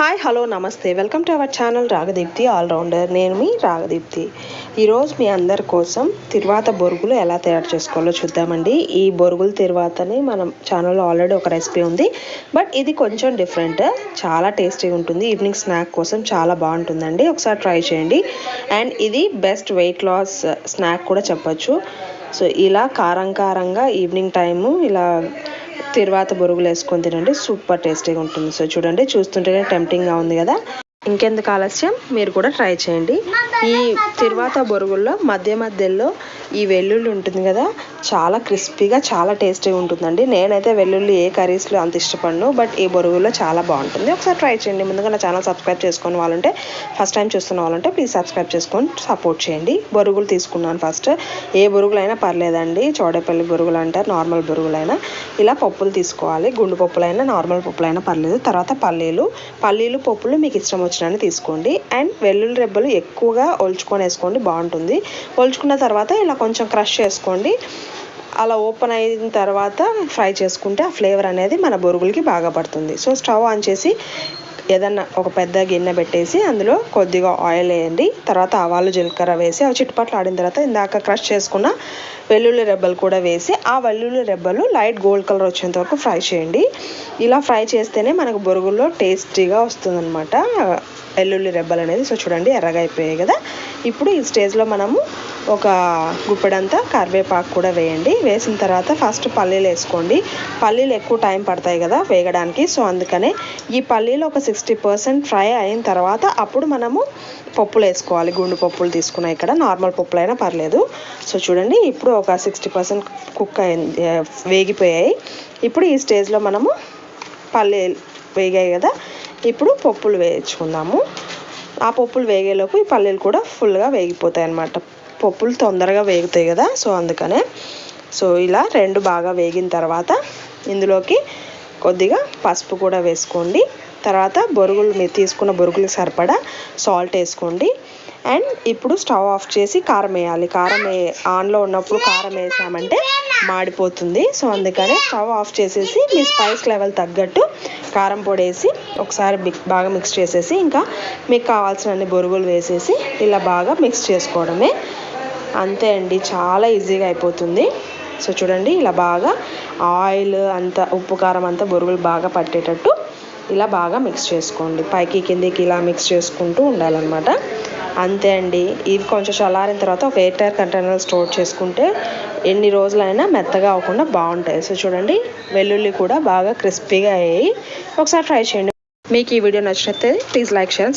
Hi hello నమస్తే. Welcome to our channel Ragadeepti allrounder నేను మీ రాగదీప్తి ఈరోజు మీ అందరి కోసం తిరువాత బొరుగులు ఎలా తయారు చేసుకోవాలో చూద్దామండి. ఈ బొరుగులు తిరువాతని మనం ఛానల్లో ఆల్రెడీ ఒక రెసిపీ ఉంది. బట్ ఇది కొంచెం డిఫరెంట్ చాలా టేస్టీగా ఉంటుంది. ఈవినింగ్ స్నాక్ కోసం చాలా బాగుంటుందండి. ఒకసారి ట్రై చేయండి. అండ్ ఇది బెస్ట్ వెయిట్ లాస్ స్నాక్ కూడా చెప్పచ్చు. సో ఇలా కారం కారంగా ఈవినింగ్ టైము ఇలా తిరువాత బొరుగులు వేసుకొని తినండి. సూపర్ టేస్టీగా ఉంటుంది. సో చూడండి చూస్తుంటేనే టెంప్టింగ్గా ఉంది కదా. ఇంకెందుకు ఆలస్యం? మీరు కూడా ట్రై చేయండి. ఈ తిరువాత బొరుగుల్లో మధ్య మధ్యలో ఈ వెల్లుల్లి ఉంటుంది కదా చాలా క్రిస్పీగా చాలా టేస్టీగా ఉంటుందండి. నేనైతే వెల్లుల్లి ఏ కర్రీస్లో అంత ఇష్టపడను బట్ ఈ బొరుగుల్లో చాలా బాగుంటుంది. ఒకసారి ట్రై చేయండి. ముందుగా నా ఛానల్ సబ్స్క్రైబ్ చేసుకుని వాళ్ళంటే ఫస్ట్ టైం చూస్తున్న వాళ్ళంటే ప్లీజ్ సబ్స్క్రైబ్ చేసుకొని సపోర్ట్ చేయండి. బొరుగులు తీసుకున్నాను ఫస్ట్. ఏ బొరుగులైనా పర్లేదండి. చోడేపల్లి బొరుగులు అంటారు నార్మల్ బొరుగులైనా. ఇలా పప్పులు తీసుకోవాలి. గుండు పప్పులైనా నార్మల్ పప్పులైనా పర్లేదు. తర్వాత పల్లీలు. పల్లీలు పప్పులు మీకు ఇష్టం వచ్చినని తీసుకోండి. అండ్ వెల్లుల్లి రెబ్బలు ఎక్కువగా ఒలుచుకొని వేసుకోండి బాగుంటుంది. ఒలుచుకున్న తర్వాత ఇలా కొంచెం క్రష్ చేసుకోండి. అలా ఓపెన్ అయిన తర్వాత ఫ్రై చేసుకుంటే ఆ ఫ్లేవర్ అనేది మన బొరుగులకి బాగా పడుతుంది. సో స్టవ్ ఆన్ చేసి ఏదన్నా ఒక పెద్ద గిన్నె పెట్టేసి అందులో కొద్దిగా ఆయిల్ వేయండి. తర్వాత ఆవాలు జీలకర్ర వేసి అవి చిట్టుపట్లు ఆడిన తర్వాత ఇందాక క్రష్ చేసుకున్న వెల్లుల్లి రెబ్బలు కూడా వేసి ఆ వెల్లుల్లి రెబ్బలు లైట్ గోల్డ్ కలర్ వచ్చేంత వరకు ఫ్రై చేయండి. ఇలా ఫ్రై చేస్తేనే మనకు బొరుగుల్లో టేస్టీగా వస్తుందన్నమాట. వెల్లుల్లి రెబ్బలు అనేది. సో చూడండి ఎర్రగా అయిపోయాయి కదా. ఇప్పుడు ఈ స్టేజ్లో మనము ఒక గుప్పెడంతా కరివేపాకు కూడా వేయండి. వేసిన తర్వాత ఫస్ట్ పల్లీలు వేసుకోండి. పల్లీలు ఎక్కువ టైం పడతాయి కదా వేగడానికి. సో అందుకనే ఈ పల్లీలు ఒక సిక్స్టీ పర్సెంట్ ఫ్రై అయిన తర్వాత అప్పుడు మనము పప్పులు వేసుకోవాలి. గుండు పప్పులు తీసుకున్నాయి ఇక్కడ. నార్మల్ పప్పులు అయినా పర్లేదు. సో చూడండి ఇప్పుడు ఒక సిక్స్టీ పర్సెంట్ కుక్ అయింది వేగిపోయాయి. ఇప్పుడు ఈ స్టేజ్లో మనము పల్లె వేగాయి కదా ఇప్పుడు పప్పులు వేయించుకుందాము. ఆ పప్పులు వేగేలోపు ఈ పల్లీలు కూడా ఫుల్గా వేగిపోతాయి అన్నమాట. పప్పులు తొందరగా వేగుతాయి కదా సో అందుకనే. సో ఇలా రెండు బాగా వేగిన తర్వాత ఇందులోకి కొద్దిగా పసుపు కూడా వేసుకోండి. తర్వాత బొరుగులు మీరు తీసుకున్న బొరుగులకు సరిపడా సాల్ట్ వేసుకోండి. అండ్ ఇప్పుడు స్టవ్ ఆఫ్ చేసి కారం వేయాలి. కారం వే ఆన్లో ఉన్నప్పుడు కారం వేసామంటే మాడిపోతుంది. సో అందుకనే స్టవ్ ఆఫ్ చేసేసి మీ స్పైస్ లెవెల్ తగ్గట్టు కారం పొడి వేసి ఒకసారి బాగా మిక్స్ చేసేసి ఇంకా మీకు కావాల్సినన్ని బొరుగులు వేసేసి ఇలా బాగా మిక్స్ చేసుకోవడమే. అంతే అండి. చాలా ఈజీగా అయిపోతుంది. సో చూడండి ఇలా బాగా ఆయిల్ అంతా ఉప్పు కారం అంతా బొరుగులు బాగా పట్టేటట్టు ఇలా బాగా మిక్స్ చేసుకోండి. పైకి కిందికి ఇలా మిక్స్ చేసుకుంటూ ఉండాలన్నమాట. అంతే అండి. ఇది కొంచెం చల్లారిన తర్వాత ఒక ఎయిర్ టైర్ కంటైనర్ స్టోర్ చేసుకుంటే ఎన్ని రోజులైనా మెత్తగా అవ్వకుండా బాగుంటాయి. సో చూడండి వెల్లుల్లి కూడా బాగా క్రిస్పీగా అయ్యాయి. ఒకసారి ట్రై చేయండి. మీకు ఈ వీడియో నచ్చినట్లయితే ప్లీజ్ లైక్ షేర్